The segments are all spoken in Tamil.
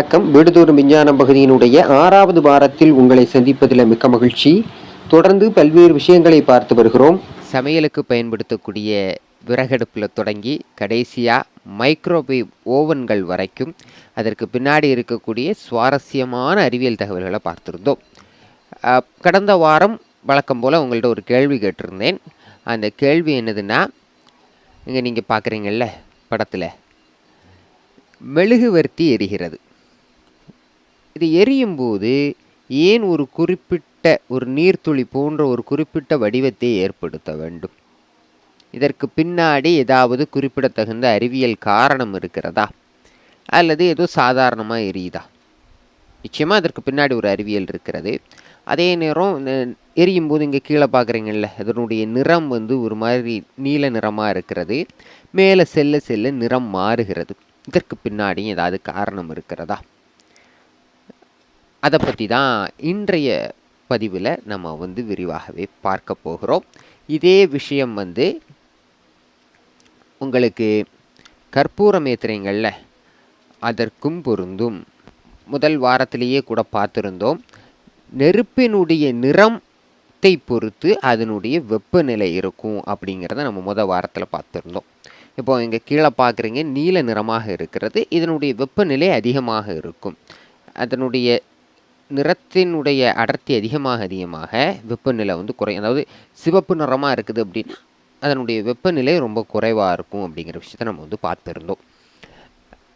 வணக்கம். வீடுதோறும் விஞ்ஞானம் பகுதியினுடைய ஆறாவது வாரத்தில் உங்களை சந்திப்பதில் மிக்க மகிழ்ச்சி. தொடர்ந்து பல்வேறு விஷயங்களை பார்த்து வருகிறோம். சமையலுக்கு பயன்படுத்தக்கூடிய விறகடுப்பில் தொடங்கி கடைசியாக மைக்ரோவேவ் ஓவன்கள் வரைக்கும் அதற்கு பின்னாடி இருக்கக்கூடிய சுவாரஸ்யமான அறிவியல் தகவல்களை பார்த்துருந்தோம். கடந்த வாரம் வழக்கம் போல் உங்கள்கிட்ட ஒரு கேள்வி கேட்டிருந்தேன். அந்த கேள்வி என்னதுன்னா இங்கே நீங்கள் பார்க்குறீங்கள்ல படத்தில் மெழுகுவர்த்தி எரிகிறது. இது எரியும் போது ஏன் ஒரு குறிப்பிட்ட ஒரு நீர்த்துளி போன்ற ஒரு குறிப்பிட்ட வடிவத்தை ஏற்படுத்த வேண்டும்? இதற்கு பின்னாடி ஏதாவது குறிப்பிடத்தகுந்த அறிவியல் காரணம் இருக்கிறதா? அல்லது ஏதோ சாதாரணமாக எரியுதா? நிச்சயமாக அதற்கு பின்னாடி ஒரு அறிவியல் இருக்கிறது. அதே நேரம் இந்த எரியும் போது இங்கே கீழே பார்க்குறீங்கல்ல அதனுடைய நிறம் வந்து ஒரு மாதிரி நீல நிறமாக இருக்கிறது. மேலே செல்ல செல்ல நிறம் மாறுகிறது. இதற்கு பின்னாடியும் ஏதாவது காரணம் இருக்கிறதா? அதை பற்றி தான் இன்றைய பதிவில் நம்ம வந்து விரிவாகவே பார்க்க போகிறோம். இதே விஷயம் வந்து உங்களுக்கு கற்பூரம் மேத்திரைங்களில் அதற்கும் பொருந்தும். முதல் வாரத்திலேயே கூட பார்த்துருந்தோம். நெருப்பினுடைய நிறத்தை பொறுத்து அதனுடைய வெப்பநிலை இருக்கும் அப்படிங்கிறத நம்ம முதல் வாரத்தில் பார்த்துருந்தோம். இப்போ இங்கே கீழே பார்க்குறீங்க நீல நிறமாக இருக்கிறது. இதனுடைய வெப்பநிலை அதிகமாக இருக்கும். அதனுடைய நிறத்தினுடைய அடர்த்தி அதிகமாக அதிகமாக வெப்பநிலை வந்து குறையும் அதாவது சிவப்பு நிறமாக இருக்குது அப்படின்னா அதனுடைய வெப்பநிலை ரொம்ப குறைவாக இருக்கும் அப்படிங்கிற விஷயத்தை நம்ம வந்து பார்த்துருந்தோம்.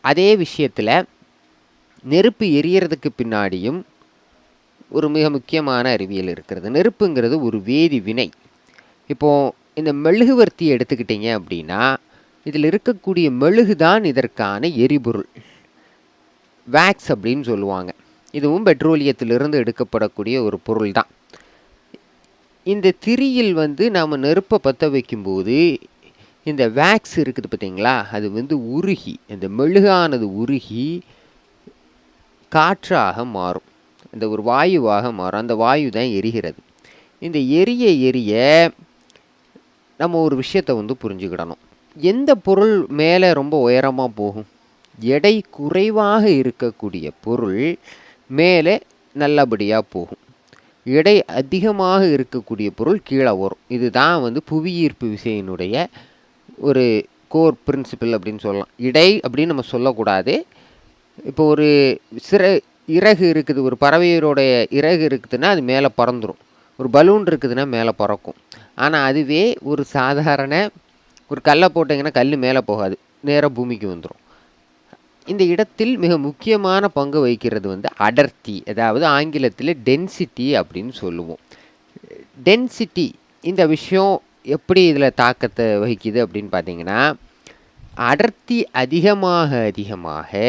அதே விஷயத்தில் நெருப்பு எரியறதுக்கு பின்னாடியும் ஒரு மிக முக்கியமான அறிவியல் இருக்கிறது. நெருப்புங்கிறது ஒரு வேதி வினை. இப்போது இந்த மெழுகுவர்த்தி எடுத்துக்கிட்டீங்க அப்படின்னா இதில் இருக்கக்கூடிய மெழுகு தான் இதற்கான எரிபொருள். வேக்ஸ் அப்படின்னு சொல்லுவாங்க. இதுவும் பெட்ரோலியத்திலிருந்து எடுக்கப்படக்கூடிய ஒரு பொருள் தான் இந்த திரியில் வந்து நாம் நெருப்பை பற்ற வைக்கும்போது இந்த வேக்ஸ் இருக்குது பார்த்தீங்களா? அது வந்து உருகி இந்த மெழுகானது உருகி காற்றாக மாறும். இந்த ஒரு வாயுவாக மாறும். அந்த வாயு தான் எரிகிறது. இந்த எரிய எரிய நம்ம ஒரு விஷயத்தை வந்து புரிஞ்சுக்கிடணும். எந்த பொருள் மேலே ரொம்ப உயரமாக போகும்? எடை குறைவாக இருக்கக்கூடிய பொருள் மேலே நல்லபடியாக போகும். எடை அதிகமாக இருக்கக்கூடிய பொருள் கீழே வரும். இதுதான் வந்து புவியீர்ப்பு விசையினுடைய ஒரு கோர் பிரின்சிபல் அப்படின்னு சொல்லலாம். இடை அப்படின்னு நம்ம சொல்லக்கூடாது. இப்போ ஒரு சிற இறகு இருக்குது ஒரு பறவையருடைய இறகு இருக்குதுன்னா அது மேலே பறந்துடும் ஒரு பலூன் இருக்குதுன்னா மேலே பறக்கும். ஆனால் அதுவே ஒரு சாதாரண ஒரு கல்லை போட்டிங்கன்னா கல் மேலே போகாது. நேராக பூமிக்கு வந்துடும் இந்த இடத்தில் மிக முக்கியமான பங்கு வகிக்கிறது வந்து அடர்த்தி அதாவது ஆங்கிலத்தில் டென்சிட்டி அப்படின்னு சொல்லுவோம். டென்சிட்டி இந்த விஷயம் எப்படி இதில் தாக்கத்தை வகிக்குது அப்படின்னு பார்த்தீங்கன்னா அடர்த்தி அதிகமாக அதிகமாக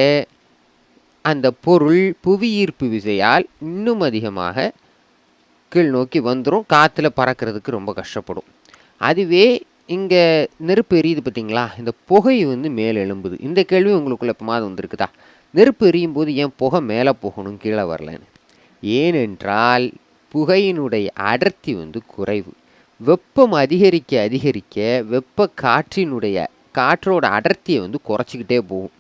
அந்த பொருள் புவியீர்ப்பு விசையால் இன்னும் அதிகமாக கீழ் நோக்கி வந்துடும் காற்றுல பறக்கிறதுக்கு ரொம்ப கஷ்டப்படும். அதுவே இங்கே நெருப்பு எரியுது பார்த்தீங்களா? இந்த புகை வந்து மேலே எழும்புது. இந்த கேள்வி உங்களுக்குள்ள எப்போமாவது வந்திருக்குதா? நெருப்பு எரியும் போது ஏன் புகை மேலே போகணும் கீழே வரலன்னு? ஏனென்றால் புகையினுடைய அடர்த்தி வந்து குறைவு. வெப்பம் அதிகரிக்க அதிகரிக்க வெப்ப காற்றினுடைய காற்றோட அடர்த்தியை வந்து குறைச்சிக்கிட்டே போகும்.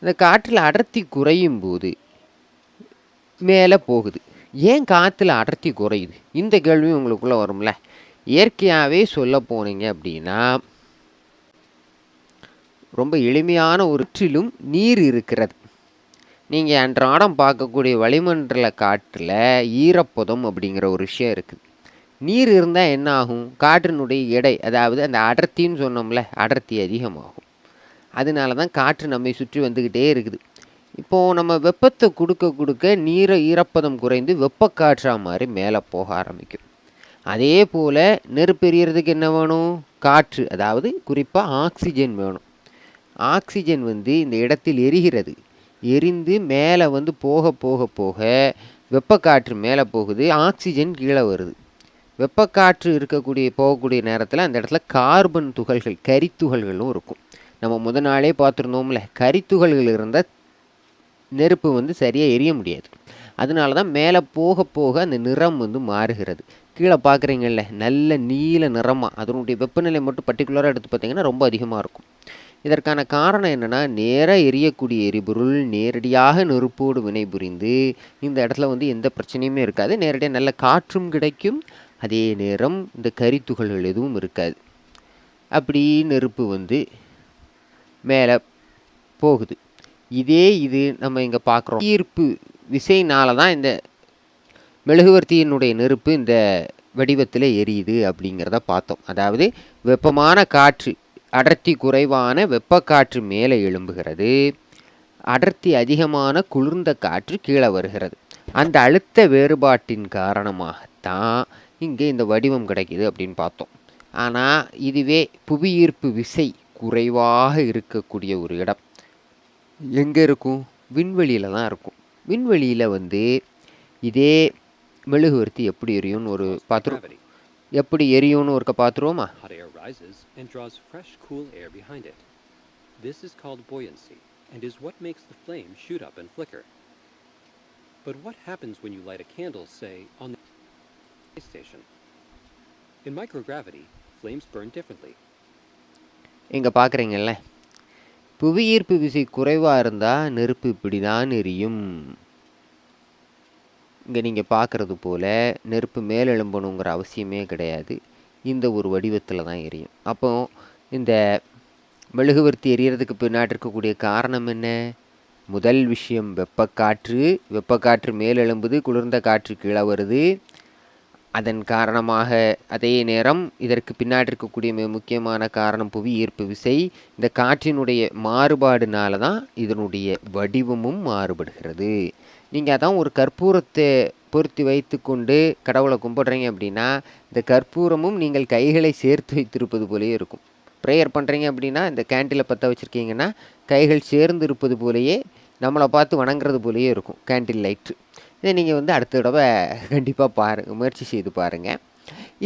இந்த காற்றில் அடர்த்தி குறையும் போது மேலே போகுது. ஏன் காற்றுல அடர்த்தி குறையுது? இந்த கேள்வியும் உங்களுக்குள்ளே வரும்ல. இயற்கையாகவே சொல்ல போனீங்க அப்படின்னா ரொம்ப எளிமையான ஒற்றிலும் நீர் இருக்கிறது. நீங்கள் அன்றாடம் பார்க்கக்கூடிய வளிமண்டல காற்றில் ஈரப்பதம் அப்படிங்கிற ஒரு விஷயம் இருக்குது. நீர் இருந்தால் என்ன ஆகும்? காற்றினுடைய எடை அதாவது அந்த அடர்த்தின்னு சொன்னோம்ல அடர்த்தி அதிகமாகும். அதனால தான் காற்று நம்மை சுற்றி வந்துக்கிட்டே இருக்குது. இப்போது நம்ம வெப்பத்தை கொடுக்க கொடுக்க நீர ஈரப்பதம் குறைந்து வெப்பக்காற்றாக மாதிரி மேலே போக ஆரம்பிக்கும். அதே போல் நெருப்பு எரியறதுக்கு என்ன வேணும்? காற்று. அதாவது குறிப்பாக ஆக்சிஜன் வேணும். ஆக்சிஜன் வந்து இந்த இடத்தில் எரிகிறது. எரிந்து மேலே வந்து போக போக போக வெப்பக்காற்று மேலே போகுது. ஆக்சிஜன் கீழே வருது. வெப்பக்காற்று இருக்கக்கூடிய போகக்கூடிய நேரத்தில் அந்த இடத்துல கார்பன் துகள்கள் கரித்துகள்களும் இருக்கும். நம்ம முத நாளே பார்த்துருந்தோம்ல கரித்துகள்கள் இருந்தால் நெருப்பு வந்து சரியாக எரிய முடியாது. அதனால தான் மேலே போக போக அந்த நிறம் வந்து மாறுகிறது. கீழே பார்க்குறீங்கல்ல நல்ல நீல நிறமாக அதனுடைய வெப்பநிலை மட்டும் பர்டிகுலராக எடுத்து பார்த்தீங்கன்னா ரொம்ப அதிகமாக இருக்கும். இதற்கான காரணம் என்னென்னா நேராக எரியக்கூடிய எரிபொருள் நேரடியாக நெருப்போடு வினைபுரிந்து இந்த இடத்துல வந்து எந்த பிரச்சனையுமே இருக்காது. நேரடியாக நல்ல காற்றும் கிடைக்கும். அதே நேரம் இந்த கரித்துகள்கள் எதுவும் இருக்காது. அப்படி நெருப்பு வந்து மேலே போகுது. இதே இது நம்ம இங்கே பார்க்குறோம். ஈர்ப்பு விசைனால தான் இந்த மெழுகுவர்த்தியினுடைய நெருப்பு இந்த வடிவத்தில் எரியுது அப்படிங்கிறத பார்த்தோம். அதாவது வெப்பமான காற்று அடர்த்தி குறைவான வெப்பக்காற்று மேலே எழும்புகிறது. அடர்த்தி அதிகமான குளிர்ந்த காற்று கீழே வருகிறது. அந்த அழுத்த வேறுபாட்டின் காரணமாகத்தான் இங்கே இந்த வடிவம் கிடைக்குது அப்படின்னு பார்த்தோம். ஆனால் இதுவே புவியீர்ப்பு விசை குறைவாக இருக்கக்கூடிய ஒரு இடம். எங்கே இருக்கும்? விண்வெளியில் தான் இருக்கும். விண்வெளியில் வந்து இதே மெழுகுவர்த்தி எப்படி எரியும்னு ஒரு Gravity. எப்படி எரியும்னு ஒருக்க பார்த்துருவோமா. This is called buoyancy and is what makes the flame shoot up and flicker. But what happens when you light a candle, say, on the space station? In microgravity, flames burn differently. இங்கே பார்க்குறீங்கல்ல புவியீர்ப்பு விசை குறைவாக இருந்தால் நெருப்பு இப்படி தான் எரியும் இங்கே நீங்கள் பார்க்குறது போல் நெருப்பு மேல் எழும்பணுங்கிற அவசியமே கிடையாது. இந்த ஒரு வடிவத்தில் தான் எரியும். அப்போ இந்த மெழுகுவர்த்தி எரியறதுக்கு பின்னாடி இருக்கக்கூடிய காரணம் என்ன? முதல் விஷயம் வெப்பக்காற்று. வெப்பக்காற்று மேல் எழும்புது குளிர்ந்த காற்று கீழே வருது. அதன் காரணமாக அதே நேரம் இதற்கு பின்னாடி இருக்கக்கூடிய மிக முக்கியமான காரணம் புவி ஈர்ப்பு விசை. இந்த காற்றினுடைய மாறுபாடுனால தான் இதனுடைய வடிவமும் மாறுபடுகிறது. நீங்கள் அதான் ஒரு கற்பூரத்தை பொருத்தி வைத்துக்கொண்டு கடவுளை கும்பிட்றீங்க அப்படின்னா இந்த கற்பூரமும் நீங்கள் கைகளை சேர்த்து வைத்திருப்பது போலயே இருக்கும். ப்ரேயர் பண்ணுறீங்க அப்படின்னா இந்த கேண்டில் பற்ற வச்சுருக்கீங்கன்னா கைகள் சேர்ந்து இருப்பது போலேயே நம்மளை பார்த்து வணங்குறது போலேயே இருக்கும். Candle light. இதை நீங்கள் வந்து அடுத்த தடவை கண்டிப்பாக பாருங்க முயற்சி செய்து பாருங்கள்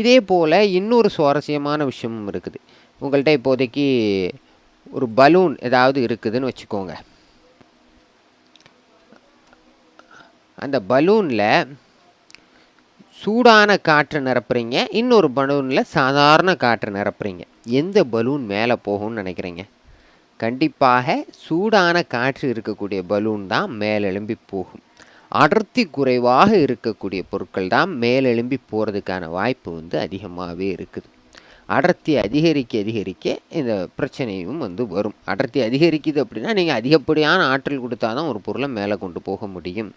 இதே போல் இன்னொரு சுவாரஸ்யமான விஷயமும் இருக்குது. உங்கள்கிட்ட இப்போதைக்கு ஒரு பலூன் ஏதாவது இருக்குதுன்னு வச்சுக்கோங்க. அந்த பலூனில் சூடான காற்று நிரப்புறீங்க இன்னொரு பலூனில் சாதாரண காற்று நிரப்புறீங்க. எந்த பலூன் மேலே போகும்னு நினைக்கிறீங்க? கண்டிப்பாக சூடான காற்று இருக்கக்கூடிய பலூன் தான் மேலெழும்பி போகும். அடர்த்தி குறைவாக இருக்கக்கூடிய பொருட்கள் தான் மேலெழும்பி போகிறதுக்கான வாய்ப்பு வந்து அதிகமாகவே இருக்குது. அடர்த்தி அதிகரிக்க அதிகரிக்க இந்த பிரச்சனையும் வந்து வரும். அடர்த்தி அதிகரிக்குது அப்படின்னா நீங்கள் அதிகப்படியான ஆற்றல் கொடுத்தா தான் ஒரு பொருளை மேலே கொண்டு போக முடியும்.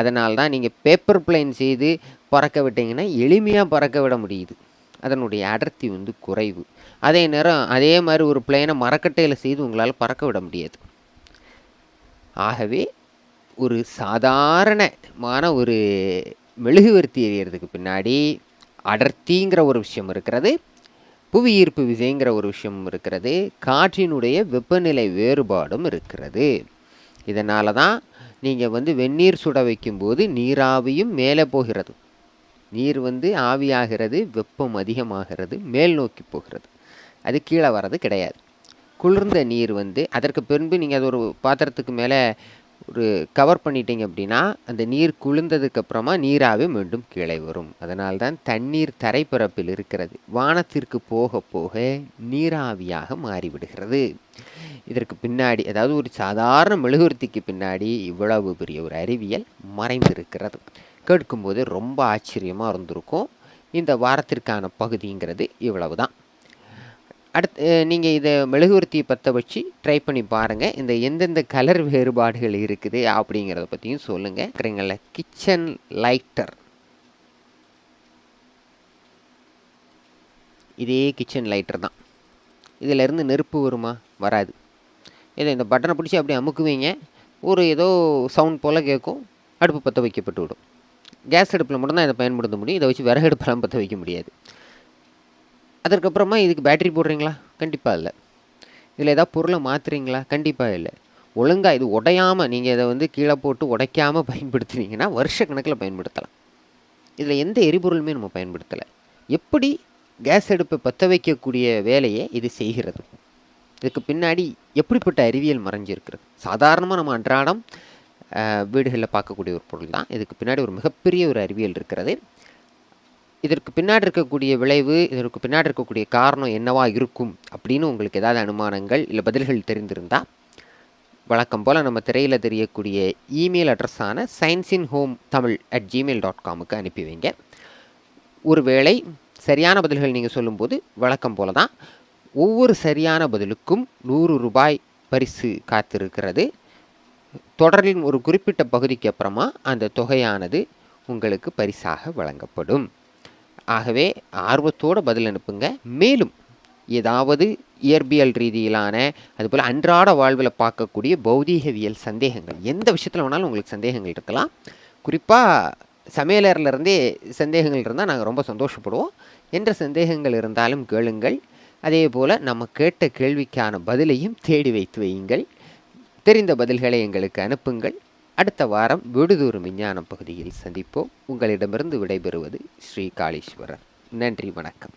அதனால தான் நீங்கள் பேப்பர் பிளைன் செய்து பறக்க விட்டிங்கன்னா எளிமையாக பறக்க விட முடியுது. அதனுடைய அடர்த்தி வந்து குறைவு. அதே நேரம் அதே மாதிரி ஒரு பிளேனை மரக்கட்டையில் செய்து உங்களால் பறக்க விட முடியாது. ஆகவே ஒரு சாதாரணமான ஒரு மெழுகுவர்த்தி எரியறதுக்கு பின்னாடி அடர்த்திங்கிற ஒரு விஷயம் இருக்கிறது புவி ஈர்ப்பு விசைங்கிற ஒரு விஷயம் இருக்கிறது காற்றினுடைய வெப்பநிலை வேறுபாடும் இருக்கிறது. இதனால தான் நீங்கள் வந்து வெந்நீர் சுட வைக்கும்போது நீராவியும் மேலே போகிறது. நீர் வந்து ஆவியாகிறது வெப்பம் அதிகமாகிறது மேல் நோக்கி போகிறது. அது கீழே வர்றது கிடையாது. குளிர்ந்த நீர் வந்து அதற்கு பின்பு நீங்கள் அது ஒரு பாத்திரத்துக்கு மேலே ஒரு கவர் பண்ணிட்டீங்க அப்படின்னா அந்த நீர் குளிர்ந்ததுக்கப்புறமா நீராகவே மீண்டும் கீழே வரும். அதனால் தான் தண்ணீர் தரைப்பரப்பில் இருக்கிறது. வானத்திற்கு போக போக நீராவியாக மாறிவிடுகிறது. இதற்கு பின்னாடி அதாவது ஒரு சாதாரண மெழுகுவர்த்திக்கு பின்னாடி இவ்வளவு பெரிய ஒரு அறிவியல் மறைந்திருக்கிறது. கேட்கும்போது ரொம்ப ஆச்சரியமாக இருந்திருக்கும். இந்த வாரத்திற்கான பகுதிங்கிறது இவ்வளவு தான் அடுத்து நீங்கள் இதை மெழுகுவர்த்தியை பற்ற வச்சு ட்ரை பண்ணி பாருங்கள் இந்த எந்தெந்த கலர் வேறுபாடுகள் இருக்குது அப்படிங்கிறத பற்றியும் சொல்லுங்கள் இருக்கிறீங்கள கிச்சன் லைட்டர் இதே கிச்சன் லைட்டர் தான். இதிலேருந்து நெருப்பு வருமா? வராது. இதை இந்த பட்டனை பிடிச்சி அப்படியே அமுக்குவீங்க. ஒரு ஏதோ சவுண்ட் போல் கேட்கும் அடுப்பு பற்ற வைக்கப்பட்டு விடும். கேஸ் அடுப்பில் மட்டும்தான் இதை பயன்படுத்த முடியும். இதை வச்சு விறகு அடுப்பெல்லாம் பற்ற வைக்க முடியாது. அதற்கப்புறமா இதுக்கு பேட்டரி போடுறீங்களா? கண்டிப்பாக இல்லை. இதில் ஏதாவது பொருளை மாற்றுறீங்களா கண்டிப்பாக இல்லை. ஒழுங்காக இது உடையாமல் நீங்கள் இதை வந்து கீழே போட்டு உடைக்காமல் பயன்படுத்துனீங்கன்னா வருஷ கணக்கில் பயன்படுத்தலாம். இதில் எந்த எரிபொருளுமே நம்ம பயன்படுத்தலை. எப்படி கேஸ் அடுப்பை பற்ற வைக்கக்கூடிய வேலையை இது செய்கிறது? இதுக்கு பின்னாடி எப்படிப்பட்ட அறிவியல் மறைஞ்சிருக்கிறது சாதாரணமாக நம்ம அன்றாடம் வீடுகளில் பார்க்கக்கூடிய ஒரு பொருள் தான் இதுக்கு பின்னாடி ஒரு மிகப்பெரிய ஒரு அறிவியல் இருக்கிறது. இதற்கு பின்னாடி இருக்கக்கூடிய விளைவு இதற்கு பின்னாடி இருக்கக்கூடிய காரணம் என்னவா இருக்கும் அப்படின்னு உங்களுக்கு ஏதாவது அனுமானங்கள் இல்லை பதில்கள் தெரிந்திருந்தால் வழக்கம் போல் நம்ம திரையில் தெரியக்கூடிய email அட்ரஸான science in home Tamil at Gmail dot காமுக்கு அனுப்பி வைங்க. ஒருவேளை சரியான பதில்கள் நீங்கள் சொல்லும்போது வழக்கம் போல தான் ஒவ்வொரு சரியான பதிலுக்கும் நூறு ரூபாய் பரிசு காத்திருக்கிறது. தொடரின் ஒரு குறிப்பிட்ட பகுதிக்கு அப்புறமா அந்த தொகையானது உங்களுக்கு பரிசாக வழங்கப்படும். ஆகவே ஆர்வத்தோடு பதில் அனுப்புங்க. மேலும் ஏதாவது இயற்பியல் ரீதியிலான அதுபோல் அன்றாட வாழ்வில் பார்க்கக்கூடிய பௌதீகவியல் சந்தேகங்கள் எந்த விஷயத்தில் வேணாலும் உங்களுக்கு சந்தேகங்கள் இருக்கலாம். குறிப்பாக சமையலறையிலேருந்தே சந்தேகங்கள் இருந்தால் நாங்கள் ரொம்ப சந்தோஷப்படுவோம். என்ற சந்தேகங்கள் இருந்தாலும் கேளுங்கள். அதே போல் நம்ம கேட்ட கேள்விக்கான பதிலையும் தேடி வைத்து வையுங்கள். தெரிந்த பதில்களை எங்களுக்கு அனுப்புங்கள். அடுத்த வாரம் விடுதூறு விஞ்ஞானம் பகுதியில் சந்திப்போம். உங்களிடமிருந்து விடைபெறுவது ஸ்ரீ காளீஸ்வரர். நன்றி வணக்கம்.